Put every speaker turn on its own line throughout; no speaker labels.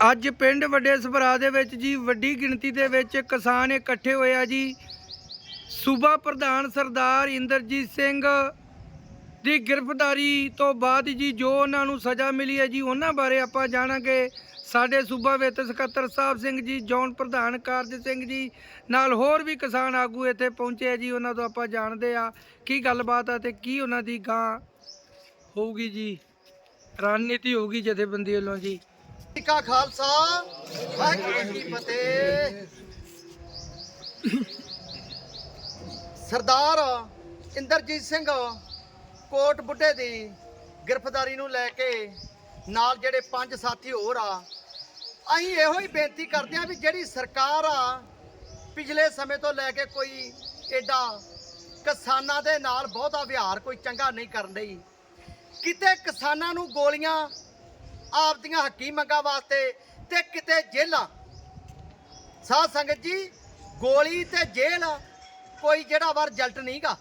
ਅੱਜ ਪਿੰਡ ਵੱਡੇ ਸਭਰਾ ਦੇ ਵਿੱਚ ਜੀ, ਵੱਡੀ ਗਿਣਤੀ ਦੇ ਵਿੱਚ ਕਿਸਾਨ ਇਕੱਠੇ ਹੋਏ ਆ ਜੀ। ਸੂਬਾ ਪ੍ਰਧਾਨ ਸਰਦਾਰ ਇੰਦਰਜੀਤ ਸਿੰਘ ਦੀ ਗ੍ਰਿਫਤਾਰੀ ਤੋਂ ਬਾਅਦ ਜੀ, ਜੋ ਉਹਨਾਂ ਨੂੰ ਸਜ਼ਾ ਮਿਲੀ ਹੈ ਜੀ, ਉਹਨਾਂ ਬਾਰੇ ਆਪਾਂ ਜਾਣਾਂਗੇ। ਸਾਡੇ ਸੂਬਾ ਵਿੱਤ ਸਕੱਤਰ ਸਾਹਿਬ ਸਿੰਘ ਜੀ, ਜੌਨ ਪ੍ਰਧਾਨ ਕਾਰਜ ਸਿੰਘ ਜੀ ਨਾਲ ਹੋਰ ਵੀ ਕਿਸਾਨ ਆਗੂ ਇੱਥੇ ਪਹੁੰਚੇ ਆ ਜੀ, ਉਹਨਾਂ ਤੋਂ ਆਪਾਂ ਜਾਣਦੇ ਆ ਕੀ ਗੱਲਬਾਤ ਆ ਤੇ ਕੀ ਉਹਨਾਂ ਦੀ ਗਾਂ ਹੋਊਗੀ ਜੀ, ਰਣਨੀਤੀ ਹੋਊਗੀ ਜਥੇਬੰਦੀ ਵੱਲੋਂ ਜੀ
ਜੀ। ਕਾ ਖਾਲਸਾ, ਵਾਹਿਗੁਰੂ ਜੀ ਫਤਿਹ। ਸਰਦਾਰ ਇੰਦਰਜੀਤ ਸਿੰਘ ਕੋਟ ਬੁੱਢੇ ਦੀ ਗ੍ਰਿਫਤਾਰੀ ਨੂੰ ਲੈ ਕੇ ਨਾਲ ਜਿਹੜੇ ਪੰਜ ਸਾਥੀ ਹੋਰ ਆ, ਅਸੀਂ ਇਹੋ ਹੀ ਬੇਨਤੀ ਕਰਦੇ ਆ ਵੀ ਜਿਹੜੀ ਸਰਕਾਰ ਆ, ਪਿਛਲੇ ਸਮੇਂ ਤੋਂ ਲੈ ਕੇ ਕੋਈ ਐਡਾ ਕਿਸਾਨਾਂ ਦੇ ਨਾਲ ਬਹੁਤਾ ਵਿਹਾਰ ਕੋਈ ਚੰਗਾ ਨਹੀਂ ਕਰਨ ਰਹੀ ਕਿਤੇ ਕਿਸਾਨਾਂ ਨੂੰ ਗੋਲੀਆਂ ਆਪਦੀਆਂ ਹੱਕੀ ਮੰਗਾਂ ਵਾਸਤੇ ਤੇ ਕਿਤੇ ਜੇਲਾਂ ਸਾਧ ਸੰਗਤ ਜੀ, ਗੋਲੀ ਤੇ ਜੇਲ ਕੋਈ ਜਿਹੜਾ ਵਾਰ ਰਿਜ਼ਲਟ ਨਹੀਂਗਾ।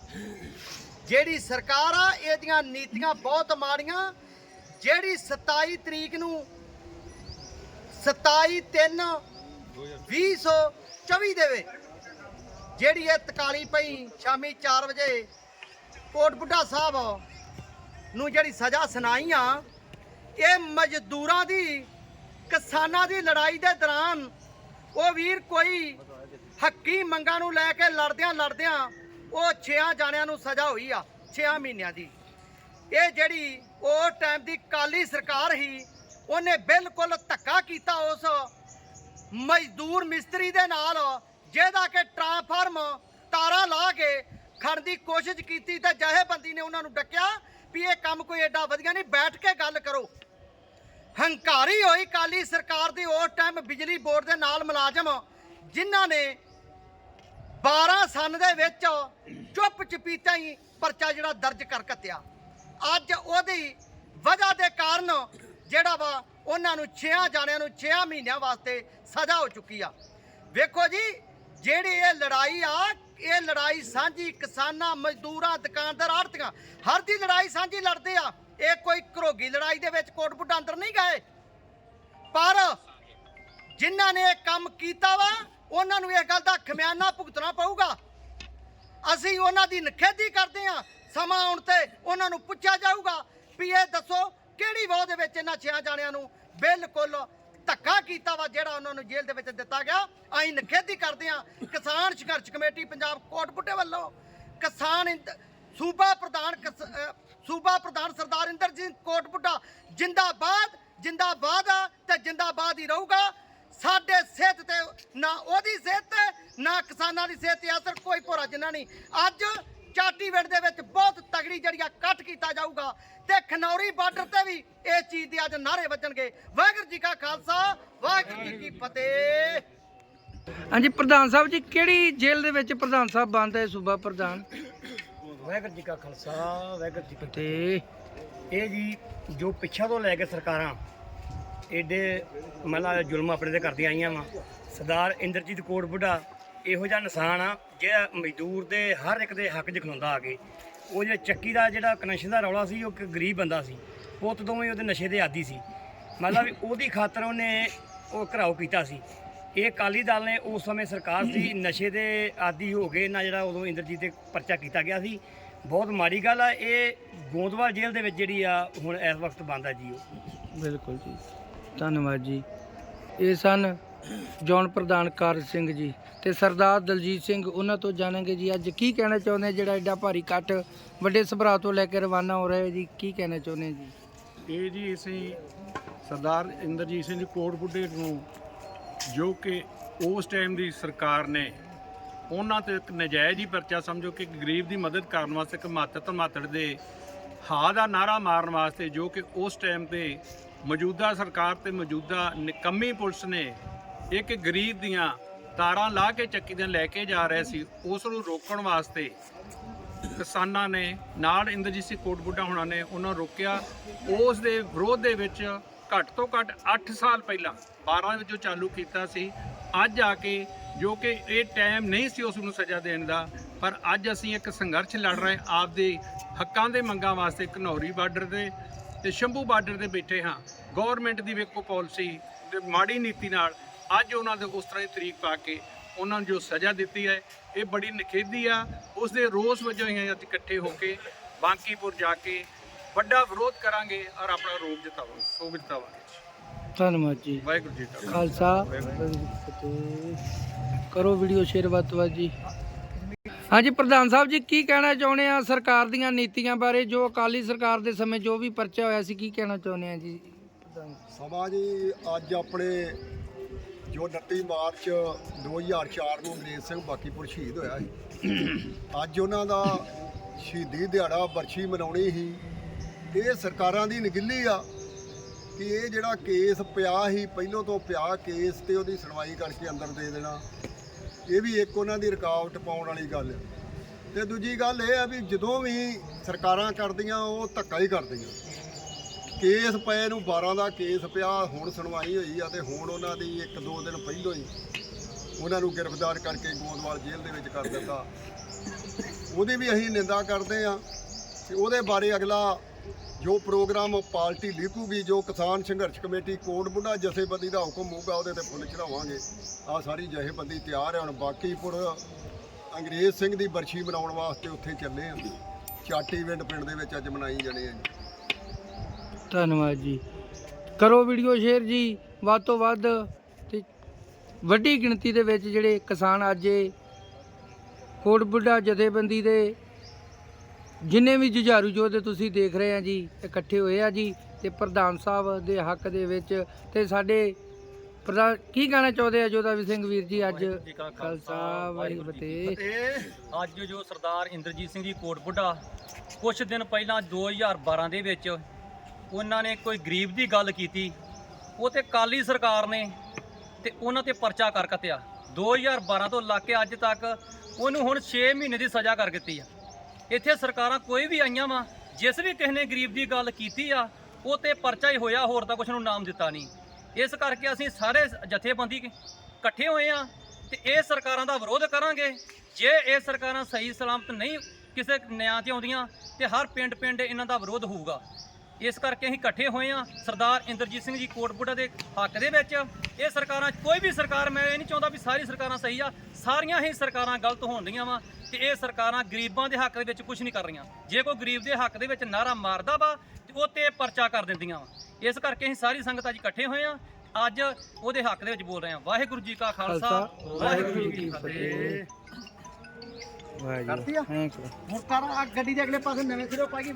ਜਿਹੜੀ ਸਰਕਾਰ ਆ, ਇਹਦੀਆਂ ਨੀਤੀਆਂ ਬਹੁਤ ਮਾੜੀਆਂ। ਜਿਹੜੀ 27 ਤਰੀਕ ਨੂੰ 27 3 2024 ਦੇ ਵਿੱਚ ਜਿਹੜੀ ਇਹ ਤਕਾਲੀ ਪਈ ਸ਼ਾਮੀ 4 ਵਜੇ ਕੋਟ ਬੁੱਢਾ ਸਾਹਿਬ ਨੂੰ ਜਿਹੜੀ ਸਜ਼ਾ ਸੁਣਾਈ ਆ ਇਹ ਮਜ਼ਦੂਰਾਂ ਦੀ, ਕਿਸਾਨਾਂ ਦੀ ਲੜਾਈ ਦੇ ਦੌਰਾਨ ਉਹ ਵੀਰ ਕੋਈ ਹੱਕੀ ਮੰਗਾਂ ਨੂੰ ਲੈ ਕੇ ਲੜਦਿਆਂ ਲੜਦਿਆਂ ਉਹ 6 ਜਾਣਿਆਂ ਨੂੰ ਸਜ਼ਾ ਹੋਈ ਆ 6 ਮਹੀਨਿਆਂ ਦੀ। ਇਹ ਜਿਹੜੀ ਉਹ ਟਾਈਮ ਦੀ ਕਾਲੀ ਸਰਕਾਰ ਸੀ, ਉਹਨੇ ਬਿਲਕੁਲ ਧੱਕਾ ਕੀਤਾ ਉਸ ਮਜ਼ਦੂਰ ਮਿਸਤਰੀ ਦੇ ਨਾਲ, ਜਿਹਦਾ ਕਿ ਟਰਾਂਸਫਾਰਮ ਤਾਰਾਂ ਲਾ ਕੇ ਖੜਨ ਦੀ ਕੋਸ਼ਿਸ਼ ਕੀਤੀ ਤੇ ਜਹੇਬੰਦੀ ਨੇ ਉਹਨਾਂ ਨੂੰ ਡੱਕਿਆ ਵੀ ਇਹ ਕੰਮ ਕੋਈ ਐਡਾ ਵਧੀਆ ਨਹੀਂ, ਬੈਠ ਕੇ ਗੱਲ ਕਰੋ। ਹੰਕਾਰੀ ਹੋਈ ਕਾਲੀ ਸਰਕਾਰ ਦੀ ਉਸ ਟਾਈਮ ਬਿਜਲੀ ਬੋਰਡ ਦੇ ਨਾਲ ਮੁਲਾਜ਼ਮ ਜਿਨ੍ਹਾਂ ਨੇ 12 ਸਨ ਦੇ ਵਿੱਚ ਚੁੱਪ ਚਪੀਤਾ ਹੀ ਪਰਚਾ ਜਿਹੜਾ ਦਰਜ ਕਰ ਕੱਤਿਆ। ਅੱਜ ਉਹਦੀ ਵਜ੍ਹਾ ਦੇ ਕਾਰਨ ਜਿਹੜਾ ਵਾ ਉਹਨਾਂ ਨੂੰ 6 ਜਾਣਿਆਂ ਨੂੰ 6 ਮਹੀਨਿਆਂ ਵਾਸਤੇ ਸਜ਼ਾ ਹੋ ਚੁੱਕੀ ਆ। ਵੇਖੋ ਜੀ, ਜਿਹੜੀ ਇਹ ਲੜਾਈ ਆ, ਇਹ ਲੜਾਈ ਸਾਂਝੀ ਕਿਸਾਨਾਂ, ਮਜ਼ਦੂਰਾਂ, ਦੁਕਾਨਦਾਰ ਆੜਤੀਆਂ ਹਰ ਦੀ ਲੜਾਈ ਸਾਂਝੀ ਲੜਦੇ ਆ। ਇਹ ਕੋਈ ਘਰੋਗੀ ਲੜਾਈ ਦੇ ਵਿੱਚ ਕੋਟ ਬੁੱਢਾ ਅੰਦਰ ਨਹੀਂ ਗਏ। ਪਰ ਜਿਨ੍ਹਾਂ ਨੇ ਇਹ ਕੰਮ ਕੀਤਾ ਵਾ, ਉਹਨਾਂ ਨੂੰ ਇਹ ਗੱਲ ਦਾ ਖਮਿਆਨਾ ਭੁਗਤਣਾ ਪਊਗਾ। ਅਸੀਂ ਉਹਨਾਂ ਦੀ ਨਖੇਦੀ ਕਰਦੇ ਆ ਸਮਾਂ ਆਉਣ ਤੇ ਉਹਨਾਂ ਨੂੰ ਪੁੱਛਿਆ ਜਾਊਗਾ ਵੀ ਇਹ ਦੱਸੋ ਕਿਹੜੀ ਵੋਹ ਦੇ ਵਿੱਚ ਇਹਨਾਂ ਛਿਆ ਜਾਣਿਆਂ ਨੂੰ ਬਿਲਕੁਲ ਧੱਕਾ ਕੀਤਾ ਵਾ, ਜਿਹੜਾ ਉਹਨਾਂ ਨੂੰ ਜੇਲ੍ਹ ਦੇ ਵਿੱਚ ਦਿੱਤਾ ਗਿਆ। ਅਸੀਂ ਨਖੇਦੀ ਕਰਦੇ ਆ ਕਿਸਾਨ ਸੰਘਰਸ਼ ਕਮੇਟੀ ਪੰਜਾਬ ਕੋਟਪੁੱਟੇ ਵੱਲੋਂ ਕਿਸਾਨ ਸੂਬਾ ਪ੍ਰਧਾਨ ਕਿਸ- ਸੂਬਾ ਪ੍ਰਧਾਨ ਸਰਦਾਰ ਇੰਦਰਜੀਤ ਕੋਟਪੁੱਟਾ ਜਿੰਦਾਬਾਦ ਜਿੰਦਾਬਾਦ ਆ ਤੇ ਜਿੰਦਾਬਾਦ ਹੀ ਰਹੂਗਾ। ਸਾਡੇ ਸਿਹਤ ਤੇ ਨਾ ਉਹਦੀ ਸਿਹਤ ਤੇ ਨਾ ਕਿਸਾਨਾਂ ਦੀ ਸਿਹਤ ਤੇ ਅਸਰ ਕੋਈ ਭੋਰਾ ਜਿੰਨਾ ਨਹੀਂ। ਅੱਜ ਚਾਟੀਵਿੰਡ ਦੇ ਵਿੱਚ ਬਹੁਤ ਤਗੜੀ ਜੜੀਆ ਕੱਟ ਕੀਤਾ ਜਾਊਗਾ ਤੇ ਖਨੌਰੀ ਬਾਰਡਰ ਤੇ ਵੀ ਇਹ ਚੀਜ਼ ਦੇ ਅੱਜ ਨਾਰੇ ਵੱਜਣਗੇ। ਵਾਹਿਗੁਰੂ ਜੀ ਕਾ ਖਾਲਸਾ, ਵਾਹਿਗੁਰੂ ਜੀ ਕੀ ਫਤਿਹ।
ਹਾਂਜੀ, ਪ੍ਰਧਾਨ ਸਾਹਿਬ ਜੀ, ਕਿਹੜੀ ਜੇਲ੍ਹ ਦੇ ਵਿੱਚ ਪ੍ਰਧਾਨ ਸਾਹਿਬ ਬੰਦ ਹੈ ਸੂਬਾ ਪ੍ਰਧਾਨ?
ਵਾਹਿਗੁਰੂ ਜੀ ਕਾ ਖਾਲਸਾ ਵਾਹਿਗੁਰੂ ਜੀ ਕੀ ਫਤਿਹ। ਇਹ ਜੀ ਜੋ ਪਿੱਛਾ ਤੋਂ ਲੈ ਕੇ ਸਰਕਾਰਾਂ ਏਡੇ ਮਤਲਬ ਜ਼ੁਲਮ ਆਪਣੇ ਤੇ ਕਰਦੀਆਂ ਆਈਆਂ ਵਾ। ਸਰਦਾਰ ਇੰਦਰਜੀਤ ਕੋਟ ਬੁੱਢਾ ਇਹੋ ਜਿਹਾ ਇਨਸਾਨ ਆ ਜਿਹੜਾ ਮਜ਼ਦੂਰ ਦੇ ਹਰ ਇੱਕ ਦੇ ਹੱਕ 'ਚ ਖਲੋਂਦਾ ਆ ਕੇ। ਉਹ ਜਿਹੜਾ ਚੱਕੀ ਦਾ ਜਿਹੜਾ ਕਨੈਕਸ਼ਨ ਦਾ ਰੌਲਾ ਸੀ ਉਹ ਇੱਕ ਗਰੀਬ ਬੰਦਾ ਸੀ। ਪੁੱਤ ਦੋਵੇਂ ਉਹਦੇ ਨਸ਼ੇ ਦੇ ਆਦੀ ਸੀ। ਮਤਲਬ ਵੀ ਉਹਦੀ ਖਾਤਰ ਉਹਨੇ ਉਹ ਘਰਾਓ ਕੀਤਾ ਸੀ। ਇਹ ਅਕਾਲੀ ਦਲ ਨੇ ਉਸ ਸਮੇਂ ਸਰਕਾਰ ਸੀ ਨਸ਼ੇ ਦੇ ਆਦੀ ਹੋ ਗਏ ਨਾ ਜਿਹੜਾ ਉਦੋਂ ਇੰਦਰਜੀਤ ਤੇ ਪਰਚਾ ਕੀਤਾ ਗਿਆ ਸੀ। ਬਹੁਤ ਮਾੜੀ ਗੱਲ ਆ ਇਹ ਗੋਂਦਵਾਲ ਜੇਲ੍ਹ ਦੇ ਵਿੱਚ ਜਿਹੜੀ ਆ ਹੁਣ ਇਸ ਵਕਤ ਬੰਦ ਆ ਜੀ ਉਹ।
ਬਿਲਕੁਲ ਜੀ। ਧੰਨਵਾਦ ਜੀ। ਇਹ ਸਨ ਜੌਨ ਪ੍ਰਧਾਨ ਕਾਰਜ ਸਿੰਘ ਜੀ ਤੇ ਸਰਦਾਰ ਦਲਜੀਤ ਸਿੰਘ ਉਹਨਾਂ ਤੋਂ ਜਾਣਾਂਗੇ ਜੀ ਅੱਜ ਕੀ ਕਹਿਣਾ ਚਾਹੁੰਦੇ ਜਿਹੜਾ ਐਡਾ ਭਾਰੀ ਇਕੱਠ ਵੱਡੇ ਸਭਰਾ ਤੋਂ ਲੈ ਕੇ ਰਵਾਨਾ ਹੋ ਰਿਹਾ ਹੈ ਜੀ ਕੀ ਕਹਿਣਾ ਚਾਹੁੰਦੇ ਜੀ?
ਇਹ ਜੀ ਅਸੀਂ ਸਰਦਾਰ ਇੰਦਰਜੀਤ ਸਿੰਘ ਕੋਟ ਬੁੱਢੇ ਨੂੰ ਜੋ ਕਿ ਉਸ ਟਾਈਮ ਦੀ ਸਰਕਾਰ ਨੇ ਉਹਨਾਂ ਤੇ ਇੱਕ ਨਜਾਇਜ਼ ਹੀ ਪਰਚਾ ਸਮਝੋ ਕਿ ਗਰੀਬ ਦੀ ਮਦਦ ਕਰਨ ਵਾਸਤੇ ਇੱਕ ਮਾਤਰ ਧਮਾਤੜ ਦੇ ਹਾਂ ਦਾ ਨਾਰਾ ਮਾਰਨ ਵਾਸਤੇ ਜੋ ਕਿ ਉਸ ਟਾਈਮ ਤੇ ਮੌਜੂਦਾ ਸਰਕਾਰ ਤੇ ਮੌਜੂਦਾ ਨਿਕੰਮੀ ਪੁਲਿਸ ਨੇ ਇੱਕ ਗਰੀਬ ਦੀਆਂ ਤਾਰਾਂ ਲਾ ਕੇ ਚੱਕੀ ਦੇ ਲੈ ਕੇ ਜਾ ਰਹੇ ਸੀ, ਉਸ ਨੂੰ ਰੋਕਣ ਵਾਸਤੇ ਕਿਸਾਨਾਂ ਨੇ ਨਾਲ ਇੰਦਰਜੀਤ ਸਿੰਘ ਕੋਟਬੁੱਢਾ ਹੋਣਾ ਨੇ ਉਹਨਾਂ ਨੂੰ ਰੋਕਿਆ। ਉਸ ਦੇ ਵਿਰੋਧ ਦੇ ਵਿੱਚ ਘੱਟ ਤੋਂ ਘੱਟ 8 ਸਾਲ ਪਹਿਲਾਂ 12 ਜੋ ਚਾਲੂ ਕੀਤਾ ਸੀ। ਅੱਜ ਆ ਕੇ ਜੋ ਕਿ ਇਹ ਟਾਈਮ ਨਹੀਂ ਸੀ ਉਸ ਨੂੰ ਸਜ਼ਾ ਦੇਣ ਦਾ ਪਰ ਅੱਜ ਅਸੀਂ ਇੱਕ ਸੰਘਰਸ਼ ਲੜ ਰਹੇ ਆਪਦੇ ਹੱਕਾਂ ਦੇ ਮੰਗਾਂ ਵਾਸਤੇ ਘਨੌਰੀ ਬਾਰਡਰ ਦੇ ਤੇ ਸ਼ੰਭੂ ਬਾਰਡਰ ਤੇ ਬੈਠੇ ਹਾਂ। ਗਵਰਨਮੈਂਟ ਦੀ ਵੇਖੋ ਪਾਲਿਸੀ ਤੇ ਮਾੜੀ ਨੀਤੀ ਨਾਲ ਅੱਜ ਉਹਨਾਂ ਦੇ ਉਸ ਤਰ੍ਹਾਂ ਦੀ ਤਰੀਕ ਪਾ ਕੇ ਉਹਨਾਂ ਨੂੰ ਜੋ ਸਜ਼ਾ ਦਿੱਤੀ ਹੈ ਇਹ ਬੜੀ ਨਿਖੇਧੀ ਆ। ਉਸ ਦੇ ਰੋਸ ਵਜੋਂ ਹੀ ਅੱਜ ਇਕੱਠੇ ਹੋ ਕੇ ਬਾਂਕੀਪੁਰ ਜਾ ਕੇ ਵੱਡਾ ਵਿਰੋਧ ਕਰਾਂਗੇ ਔਰ ਆਪਣਾ ਰੋਪ ਜਤਾਵਾਂਗੇ ਸੋਗ ਜਤਾਵਾਂਗੇ।
ਧੰਨਵਾਦ ਜੀ।
ਵਾਹਿਗੁਰੂ ਜੀ ਕਾ ਖਾਲਸਾ।
ਕਰੋ ਵੀਡੀਓ ਸ਼ੇਅਰ ਵੱਧ ਤੋਂ ਵੱਧ ਜੀ। ਹਾਂਜੀ, ਪ੍ਰਧਾਨ ਸਾਹਿਬ ਜੀ, ਕੀ ਕਹਿਣਾ ਚਾਹੁੰਦੇ ਆ ਸਰਕਾਰ ਦੀਆਂ ਨੀਤੀਆਂ ਬਾਰੇ? ਜੋ ਅਕਾਲੀ ਸਰਕਾਰ ਦੇ ਸਮੇਂ ਜੋ ਵੀ ਪਰਚਾ ਹੋਇਆ ਸੀ, ਕੀ ਕਹਿਣਾ ਚਾਹੁੰਦੇ ਆ ਜੀ? ਪ੍ਰਧਾਨ
ਸਮਾਂ ਜੀ, ਅੱਜ ਆਪਣੇ ਜੋ 29 ਮਾਰਚ 2004 ਨੂੰ ਅੰਗਰੇਜ਼ ਸਿੰਘ ਬਾਕੀਪੁਰ ਸ਼ਹੀਦ ਹੋਇਆ ਸੀ। ਅੱਜ ਉਹਨਾਂ ਦਾ ਸ਼ਹੀਦੀ ਦਿਹਾੜਾ ਬਰਸ਼ੀ ਮਨਾਉਣੀ ਸੀ। ਇਹ ਸਰਕਾਰਾਂ ਦੀ ਨਗਿੱਲੀ ਆ ਕਿ ਇਹ ਜਿਹੜਾ ਕੇਸ ਪਿਆ ਸੀ, ਪਹਿਲੋਂ ਤੋਂ ਪਿਆ ਕੇਸ ਤੇ ਉਹਦੀ ਸੁਣਵਾਈ ਕਰਕੇ ਅੰਦਰ ਦੇ ਦੇਣਾ। ਇਹ ਵੀ ਇੱਕ ਉਹਨਾਂ ਦੀ ਰੁਕਾਵਟ ਪਾਉਣ ਵਾਲੀ ਗੱਲ ਹੈ ਤੇ ਦੂਜੀ ਗੱਲ ਇਹ ਆ ਵੀ ਜਦੋਂ ਵੀ ਸਰਕਾਰਾਂ ਕਰਦੀਆਂ, ਉਹ ਧੱਕਾ ਹੀ ਕਰਦੀਆਂ। ਕੇਸ ਪਏ ਨੂੰ 12 ਦਾ ਕੇਸ ਪਿਆ, ਹੁਣ ਸੁਣਵਾਈ ਹੋਈ ਆ ਤੇ ਹੁਣ ਉਹਨਾਂ ਦੀ ਇੱਕ ਦੋ ਦਿਨ ਪਹਿਲੋਂ ਹੀ ਉਹਨਾਂ ਨੂੰ ਗ੍ਰਿਫਤਾਰ ਕਰਕੇ ਗੋਦਵਾਲ ਜੇਲ੍ਹ ਦੇ ਵਿੱਚ ਕਰ ਦਿੱਤਾ। ਉਹਦੀ ਵੀ ਅਸੀਂ ਨਿੰਦਾ ਕਰਦੇ ਆ ਤੇ ਉਹਦੇ ਬਾਰੇ ਅਗਲਾ ਜੋ ਪ੍ਰੋਗਰਾਮ ਪਾਰਟੀ ਲਿਖੂਗੀ ਜੋ ਕਿਸਾਨ ਸੰਘਰਸ਼ ਕਮੇਟੀ ਕੋਟ ਬੁੱਢਾ ਜਥੇਬੰਦੀ ਦਾ ਹੁਕਮ ਹੋਊਗਾ, ਉਹਦੇ ਤੇ ਫੁੱਲ ਚੜਾਵਾਂਗੇ ਆ ਸਾਰੀ ਜਥੇਬੰਦੀ ਤਿਆਰ ਹੈ ਹੁਣ ਬਾਕੀਪੁਰ ਅੰਗਰੇਜ਼ ਸਿੰਘ ਦੀ ਬਰਸ਼ੀ ਮਨਾਉਣ ਵਾਸਤੇ ਉੱਥੇ ਚੱਲੇ ਆ। ਚਾਟੀਵਿੰਡ ਪਿੰਡ ਦੇ ਵਿੱਚ ਅੱਜ ਮਨਾਈ ਜਾਣੇ ਆ ਜੀ।
ਧੰਨਵਾਦ ਜੀ। ਕਰੋ ਵੀਡੀਓ ਸ਼ੇਅਰ ਜੀ, ਵੱਧ ਤੋਂ ਵੱਧ ਤੇ ਵੱਡੀ ਗਿਣਤੀ ਦੇ ਵਿੱਚ ਜਿਹੜੇ ਕਿਸਾਨ ਅੱਜ ਕੋਟ ਬੁੱਢਾ ਜਥੇਬੰਦੀ ਦੇ ਜਿੰਨੇ ਵੀ ਜੁਝਾਰੂ ਯੋਧੇ ਤੁਸੀਂ ਦੇਖ ਰਹੇ ਆ ਜੀ ਇਕੱਠੇ ਹੋਏ ਆ ਜੀ ਤੇ ਪ੍ਰਧਾਨ ਸਾਹਿਬ ਦੇ ਹੱਕ ਦੇ ਵਿੱਚ ਤੇ ਸਾਡੇ ਪ੍ਰਧਾਨ ਕੀ ਕਹਿਣਾ ਚਾਹੁੰਦੇ ਆ ਜੋਧਾ ਸਿੰਘ ਵੀਰ ਜੀ ਅੱਜ?
ਵਾਹਿਗੁਰੂ ਜੀ ਕਾ
ਖਾਲਸਾ ਵਾਹਿਗੁਰੂ ਜੀ ਕੀ ਫਤਿਹ।
ਅੱਜ ਜੋ ਸਰਦਾਰ ਇੰਦਰਜੀਤ ਸਿੰਘ ਜੀ ਕੋਟ ਬੁੱਢਾ ਕੁਝ ਦਿਨ ਪਹਿਲਾਂ 2012 ਦੇ ਵਿੱਚ ਉਹਨਾਂ ਨੇ ਕੋਈ ਗਰੀਬ ਦੀ ਗੱਲ ਕੀਤੀ ਉਹ ਤੇ ਕਾਲੀ ਸਰਕਾਰ ਨੇ ਤੇ ਉਹਨਾਂ ਤੇ ਪਰਚਾ ਕਰ ਕੱਤਿਆ। 2012 ਤੋਂ ਲਾ ਕੇ ਅੱਜ ਤੱਕ ਉਹਨੂੰ ਹੁਣ 6 ਮਹੀਨੇ ਦੀ ਸਜ਼ਾ ਕਰ ਦਿੱਤੀ ਆ। ਇੱਥੇ ਸਰਕਾਰਾਂ ਕੋਈ ਵੀ ਆਈਆਂ ਵਾ, ਜਿਸ ਵੀ ਕਿਸੇ ਨੇ ਗਰੀਬ ਦੀ ਗੱਲ ਕੀਤੀ ਆ, ਉਹ ਤੇ ਪਰਚਾ ਹੀ ਹੋਇਆ, ਹੋਰ ਤਾਂ ਕੁਛ ਨੂੰ ਨਾਮ ਦਿੱਤਾ ਨਹੀਂ। ਇਸ ਕਰਕੇ ਅਸੀਂ ਸਾਰੇ ਜਥੇਬੰਦੀ ਇਕੱਠੇ ਹੋਏ ਆ ਤੇ ਇਹ ਸਰਕਾਰਾਂ ਦਾ ਵਿਰੋਧ ਕਰਾਂਗੇ। ਜੇ ਇਹ ਸਰਕਾਰਾਂ ਸਹੀ ਸਲਾਮਤ ਨਹੀਂ ਕਿਸੇ ਨਿਆਂ ਤੇ ਆਉਂਦੀਆਂ ਤੇ ਹਰ ਪਿੰਡ ਪਿੰਡ ਇਹਨਾਂ ਦਾ ਵਿਰੋਧ ਹੋਊਗਾ। ਇਸ ਕਰਕੇ ਅਸੀਂ ਇਕੱਠੇ ਹੋਏ ਆ ਸਰਦਾਰ ਇੰਦਰਜੀਤ ਸਿੰਘ ਜੀ ਕੋਟਬੁੱਢਾ ਦੇ ਹੱਕ ਦੇ ਵਿੱਚ। ਇਹ ਸਰਕਾਰਾਂ ਕੋਈ ਵੀ ਸਰਕਾਰ ਮੈਂ ਇਹ ਨਹੀਂ ਚਾਹੁੰਦਾ ਵੀ ਸਾਰੀ ਸਰਕਾਰਾਂ ਸਹੀ ਆ। ਸਾਰੀਆਂ ਹੀ ਸਰਕਾਰਾਂ ਗਲਤ ਹੋਣਦੀਆਂ ਵਾ ਤੇ ਇਹ ਸਰਕਾਰਾਂ ਗਰੀਬਾਂ ਦੇ ਹੱਕ ਦੇ ਵਿੱਚ ਕੁਝ ਨਹੀਂ ਕਰ ਰਹੀਆਂ। ਜੇ ਕੋਈ ਗਰੀਬ ਦੇ ਹੱਕ ਦੇ ਵਿੱਚ ਨਾਰਾ ਮਾਰਦਾ ਵਾ ਤੇ ਉਹ ਤੇ ਪਰਚਾ ਕਰ ਦਿੰਦੀਆਂ ਵਾ। ਇਸ ਕਰਕੇ ਅਸੀਂ ਸਾਰੀ ਸੰਗਤ ਅੱਜ ਇਕੱਠੇ ਹੋਏ ਆ ਅੱਜ ਉਹਦੇ ਹੱਕ ਦੇ ਵਿੱਚ ਬੋਲ ਰਹੇ ਆ ਵਾਹਿਗੁਰੂ ਜੀ ਕਾ ਖਾਲਸਾ ਵਾਹਿਗੁਰੂ ਜੀ ਕੀ ਫਤਿਹ।
ਵਾਹਿਗੁਰੂ
ਕਰਤੀ ਆ? ਹੁਣ ਕਰ ਆ ਗੱਡੀ ਦੇ ਅਗਲੇ ਪਾਸੇ ਨਵੇਂ ਸਿਰੋਂ ਪਾ ਗਈ